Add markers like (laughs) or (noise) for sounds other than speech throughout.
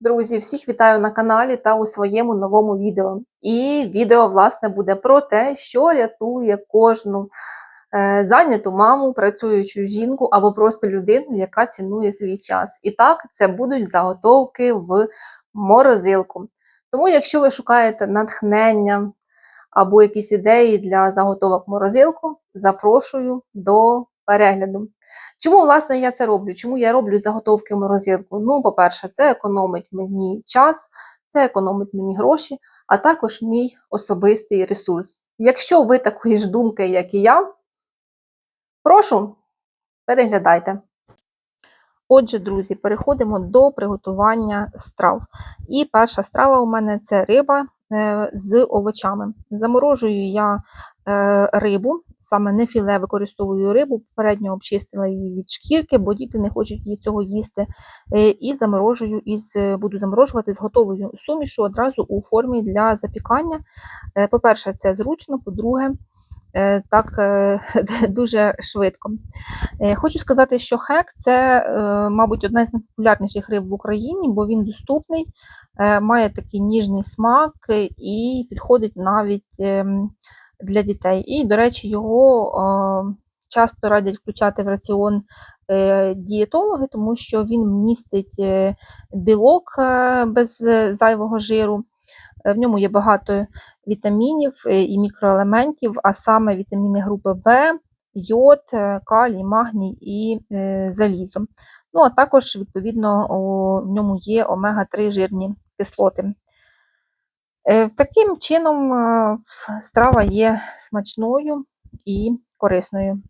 Друзі, всіх вітаю на каналі та у своєму новому відео. І відео, власне, буде про те, що рятує кожну е, зайняту маму, працюючу жінку або просто людину, яка цінує свій час. І так, це будуть заготовки в морозилку. Тому, якщо ви шукаєте натхнення або якісь ідеї для заготовок морозилку, запрошую до перегляду. Чому, власне, я це роблю? Чому я роблю заготовки в морозилку? Ну, по-перше, це економить мені час, це економить мені гроші, а також мій особистий ресурс. Якщо ви такої ж думки, як і я, прошу, переглядайте. Отже, друзі, переходимо до приготування страв. І перша страва у мене це риба е, з овочами. Заморожую я е, рибу, саме не філе використовую рибу, попередньо обчистила її від шкірки, бо діти не хочуть її цього їсти. Е, і заморожую із, буду заморожувати з готовою сумішу одразу у формі для запікання. По-перше, це зручно, по-друге, Е, так е, (laughs) дуже швидко. Е, хочу сказати, що хек це, мабуть, одна з найпопулярніших риб в Україні, бо він доступний, має такий ніжний смак і підходить навіть ем, для дітей. І, до речі, його часто радять включати в раціон дієтологи, тому що він містить білок без зайвого жиру. В ньому є багато вітамінів е, і мікроелементів, а саме вітаміни групи В, йод, е, калій, магній і е, залізо. Ну, а також, відповідно, в ньому є омега-3 жирні кислоти. Таким чином, страва є смачною і корисною.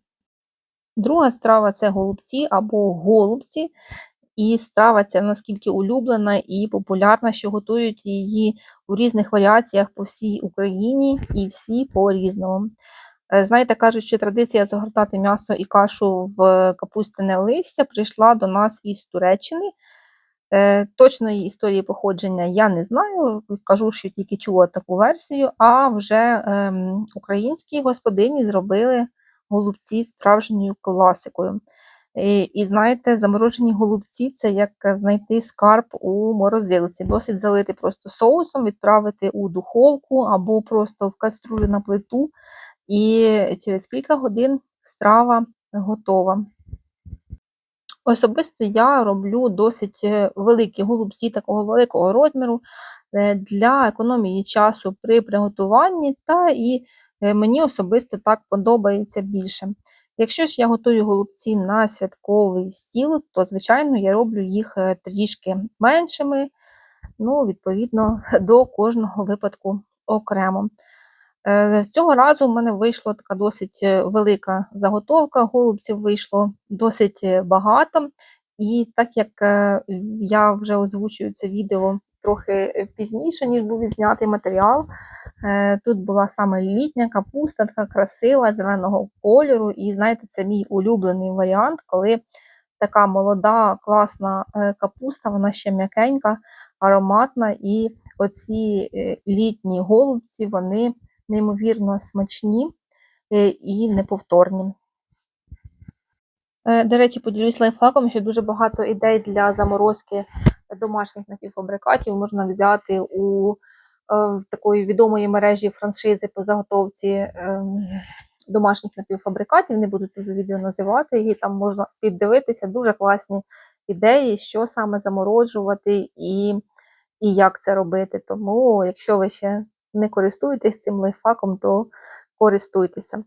Друга страва це голубці або голубці. І страва ця наскільки улюблена і популярна, що готують її у різних варіаціях по всій Україні і всі по-різному. Е, знаєте, кажуть, що традиція загортати м'ясо і кашу в капустяне листя прийшла до нас із Туреччини. Е, точної історії походження я не знаю, кажу, що тільки чула таку версію, а вже ем, українські господині зробили голубці справжньою класикою. І, і знаєте, заморожені голубці це як знайти скарб у морозилці. Досить залити просто соусом, відправити у духовку або просто в каструлю на плиту, і через кілька годин страва готова. Особисто я роблю досить е, великі голубці такого великого розміру е, для економії часу при приготуванні, та і е, мені особисто так подобається більше. Якщо ж я готую голубці на святковий стіл, то, звичайно, я роблю їх трішки меншими, ну, відповідно, (laughs) до кожного випадку окремо. Е, з цього разу в мене вийшла така досить е, велика заготовка, голубців вийшло досить багато. І так як я вже озвучую це відео трохи е, пізніше, ніж був відзнятий матеріал. Е, тут була саме літня капуста, така красива, зеленого кольору. І знаєте, це мій улюблений варіант, коли така молода, класна е, капуста, вона ще м'якенька, ароматна. І оці літні голубці, вони неймовірно смачні і неповторні. До речі, поділюсь лайфхаком, що дуже багато ідей для заморозки домашніх напівфабрикатів можна взяти у е, такої відомої мережі франшизи по заготовці е, домашніх напівфабрикатів. Не буду тут відео називати, її там можна піддивитися. Дуже класні ідеї, що саме заморожувати і, і як це робити. Тому, якщо ви ще не користуєтесь цим лайфхаком, то користуйтеся.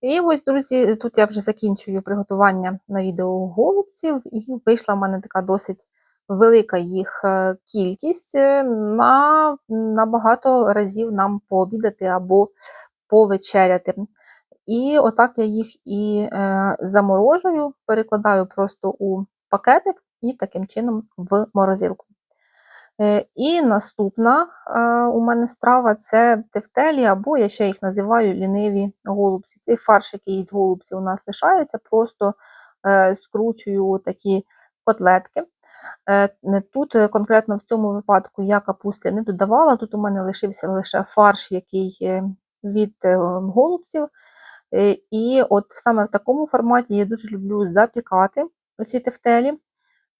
І ось, друзі, тут я вже закінчую приготування на відео голубців, і вийшла в мене така досить велика їх е, кількість е, на, багато разів нам пообідати або повечеряти. І отак я їх і е, заморожую, перекладаю просто у пакетик і таким чином в морозилку. Е, і наступна е, у мене страва це тефтелі, або я ще їх називаю ліниві голубці. Цей фарш, який з голубців у нас лишається, просто е, скручую такі котлетки. Тут конкретно в цьому випадку я капусти не додавала, тут у мене лишився лише фарш, який від голубців. І от саме в такому форматі я дуже люблю запікати оці тефтелі.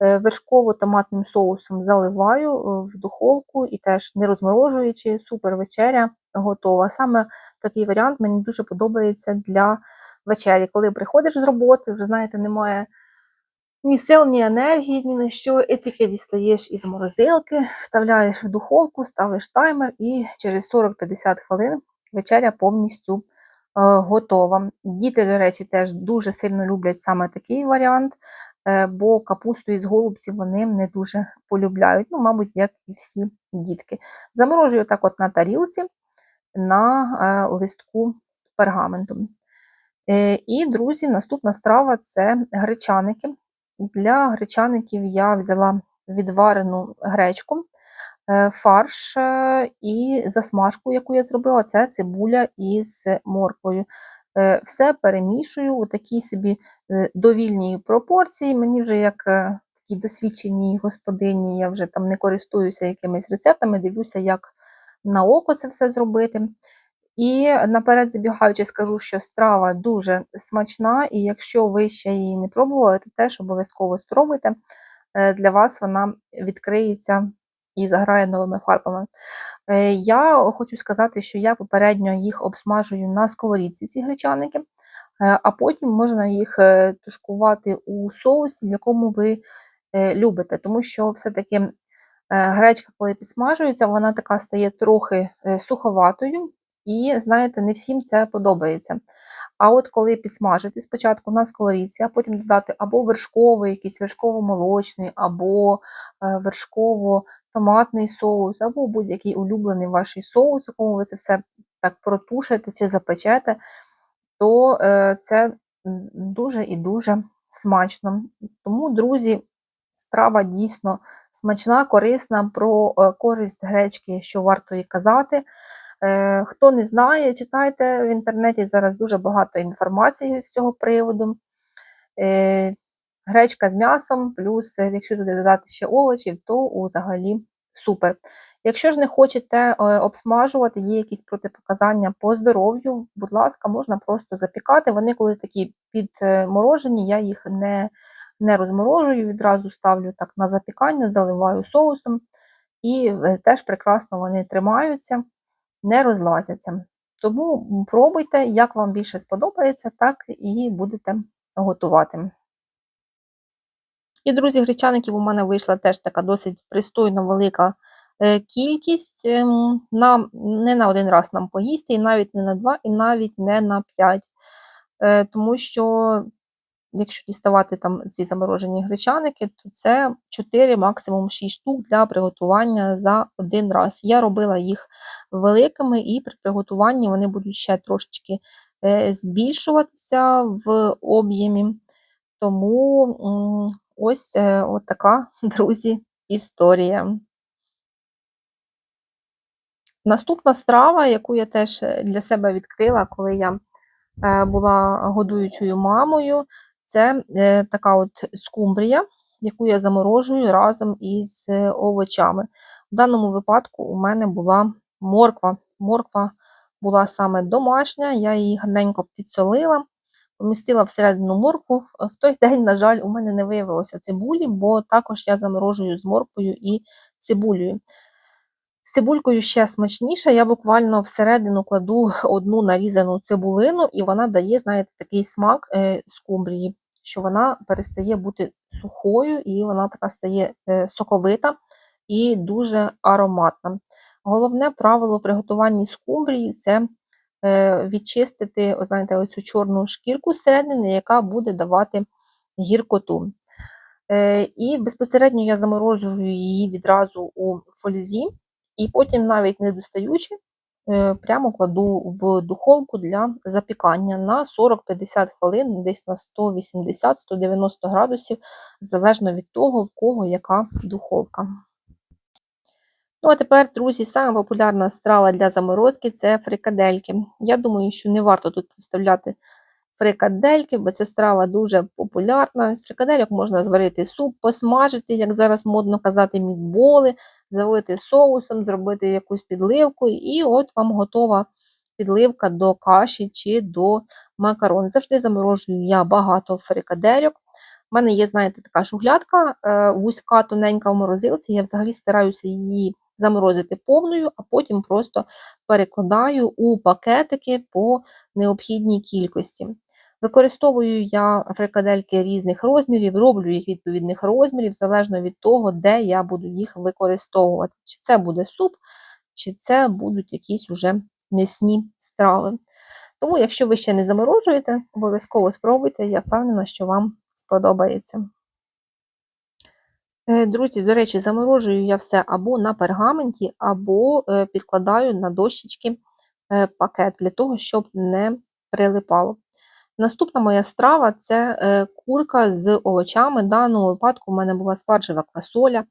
Е, Вершково-томатним соусом заливаю е, в духовку і теж не розморожуючи, супер вечеря готова. Саме такий варіант мені дуже подобається для вечері. Коли приходиш з роботи, вже знаєте, немає ні сил, ні енергії, ні на що, і тільки дістаєш із морозилки, вставляєш в духовку, ставиш таймер, і через 40-50 хвилин вечеря повністю е, готова. Діти, до речі, теж дуже сильно люблять саме такий варіант, бо капусту із голубців вони не дуже полюбляють, ну, мабуть, як і всі дітки. Заморожую так от на тарілці на е, листку пергаменту. Е, І, друзі, наступна страва це гречаники. Для гречаників я взяла відварену гречку, е, фарш е, і засмажку, яку я зробила, це цибуля із морквою. Е, Все перемішую у такій собі е, довільній пропорції. Мені вже як е, такій досвідченій господині, я вже там не користуюся якимись рецептами, дивлюся, як на око це все зробити. І наперед забігаючи, скажу, що страва дуже смачна, і якщо ви ще її не пробували, то теж обов'язково спробуйте. Для вас вона відкриється і заграє новими фарбами. Е, Я хочу сказати, що я попередньо їх обсмажую на сковорідці, ці гречаники, е, а потім можна їх е, тушкувати у соусі, в якому ви любите, тому що все-таки гречка, коли підсмажується, вона така стає трохи суховатою. І, знаєте, не всім це подобається. А от коли підсмажити спочатку на сковорідці, а потім додати або вершковий, якийсь вершково-молочний, або е, вершково-томатний соус, або будь-який улюблений ваш соус, якому ви це все так протушите чи запечете, то е, це дуже і дуже смачно. Тому, друзі, страва дійсно смачна, корисна, про е, користь гречки, що варто і казати. Е, Хто не знає, читайте в інтернеті зараз дуже багато інформації з цього приводу. Гречка з м'ясом, плюс, е, якщо туди додати ще овочів, то взагалі супер. Якщо ж не хочете е, обсмажувати, є якісь протипоказання по здоров'ю, будь ласка, можна просто запікати. Вони, коли такі підморожені, я їх не не розморожую, відразу ставлю так на запікання, заливаю соусом, і е, теж прекрасно вони тримаються не розлазяться. Тому пробуйте, як вам більше сподобається, так і будете готувати. І, друзі, гречаників у мене вийшла теж така досить пристойна велика е, кількість. Ем, на, Не на один раз нам поїсти, і навіть не на два, і навіть не на п'ять. Е, тому що якщо діставати там ці заморожені гречаники, то це 4, максимум 6 штук для приготування за один раз. Я робила їх великими, і при приготуванні вони будуть ще трошечки е, збільшуватися в об'ємі. Тому ось е, от така, (laughs) друзі, історія. Наступна страва, яку я теж е, для себе відкрила, коли я була годуючою мамою, це е, така от скумбрія, яку я заморожую разом із е, овочами. В даному випадку у мене була морква. Морква була саме домашня, я її гарненько підсолила, помістила всередину моркву. В той день, на жаль, у мене не виявилося цибулі, бо також я заморожую з морквою і цибулею. З цибулькою ще смачніше. Я буквально всередину кладу одну нарізану цибулину, і вона дає, знаєте, такий смак е, скумбрії що вона перестає бути сухою, і вона така стає е, соковита і дуже ароматна. Головне правило приготування скумбрії це е, відчистити знаєте, оцю чорну шкірку зсередини, яка буде давати гіркоту. Е, і безпосередньо я заморожую її відразу у фользі, і потім, навіть не достаючи, Е, прямо кладу в духовку для запікання на 40-50 хвилин, десь на 180-190 градусів, залежно від того, в кого яка духовка. Ну, а тепер, друзі, саме популярна страва для заморозки це фрикадельки. Я думаю, що не варто тут представляти фрикадельки, бо ця страва дуже популярна. З фрикадельок можна зварити суп, посмажити, як зараз модно казати, мідболи, залити соусом, зробити якусь підливку, і от вам готова підливка до каші чи до макарон. Завжди заморожую я багато фрикадельок. мене є, знаєте, така шуглядка, е, вузька, тоненька в морозилці. Я взагалі стараюся її заморозити повною, а потім просто перекладаю у пакетики по необхідній кількості. Використовую я фрикадельки різних розмірів, роблю їх відповідних розмірів, залежно від того, де я буду їх використовувати. Чи це буде суп, чи це будуть якісь уже м'ясні страви. Тому, якщо ви ще не заморожуєте, обов'язково спробуйте, я впевнена, що вам сподобається. Е, Друзі, до речі, заморожую я все або на пергаменті, або е, підкладаю на дощечки е, пакет для того, щоб не прилипало. Наступна моя страва це курка з овочами. В даному випадку в мене була спаржева квасоля.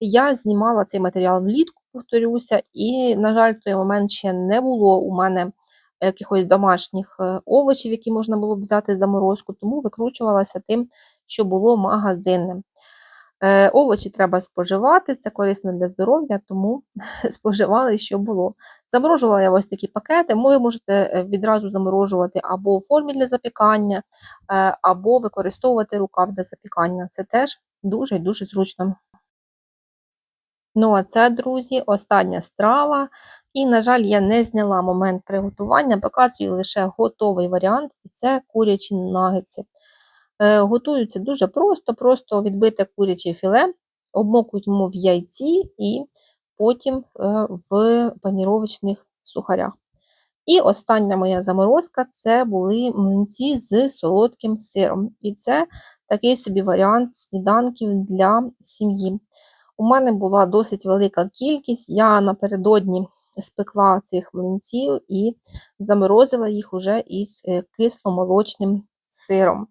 Я знімала цей матеріал влітку, повторюся, і, на жаль, в той момент ще не було у мене якихось домашніх овочів, які можна було взяти заморозку, тому викручувалася тим, що було магазинним. Е, Овочі треба споживати, це корисно для здоров'я, тому (laughs) споживали, що було. Заморожувала я ось такі пакети. Ви можете е, відразу заморожувати або у формі для запікання, е, або використовувати рукав для запікання. Це теж дуже дуже зручно. Ну, а це, друзі, остання страва. І, на жаль, я не зняла момент приготування, показую лише готовий варіант, і це курячі нагетси. Е, Готуються дуже просто, просто відбите куряче філе, обмокуємо в яйці і потім е, в паніровочних сухарях. І остання моя заморозка це були млинці з солодким сиром. І це такий собі варіант сніданків для сім'ї. У мене була досить велика кількість. Я напередодні спекла цих млинців і заморозила їх уже із е, кисломолочним сиром.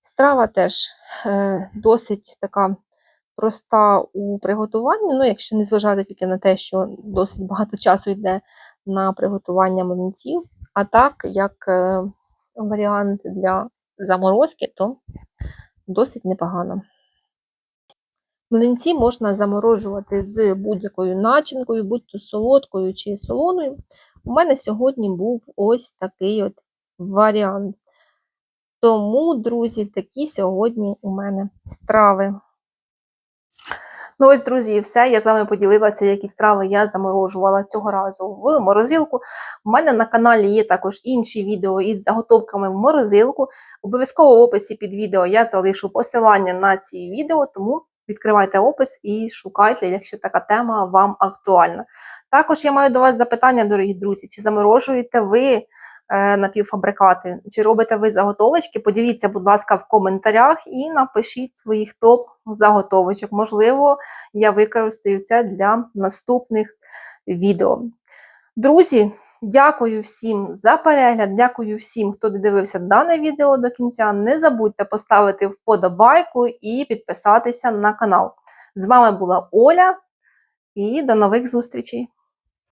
Страва теж е, досить така проста у приготуванні, ну, якщо не зважати тільки на те, що досить багато часу йде на приготування млинців. А так, як е, варіант для заморозки, то досить непогано. Млинці можна заморожувати з будь-якою начинкою, будь-то солодкою чи солоною. У мене сьогодні був ось такий от варіант. Тому, друзі, такі сьогодні у мене страви. Ну, ось, друзі, і все. Я з вами поділилася, які страви я заморожувала цього разу в морозилку. У мене на каналі є також інші відео із заготовками в морозилку. Обов'язково в описі під відео я залишу посилання на ці відео, тому відкривайте опис і шукайте, якщо така тема вам актуальна. Також я маю до вас запитання, дорогі друзі, чи заморожуєте ви напівфабрикати, чи робите ви заготовочки? Поділіться, будь ласка, в коментарях і напишіть своїх топ заготовочок. Можливо, я використаю це для наступних відео. Друзі, дякую всім за перегляд, дякую всім, хто додивився дане відео до кінця. Не забудьте поставити вподобайку і підписатися на канал. З вами була Оля, і до нових зустрічей!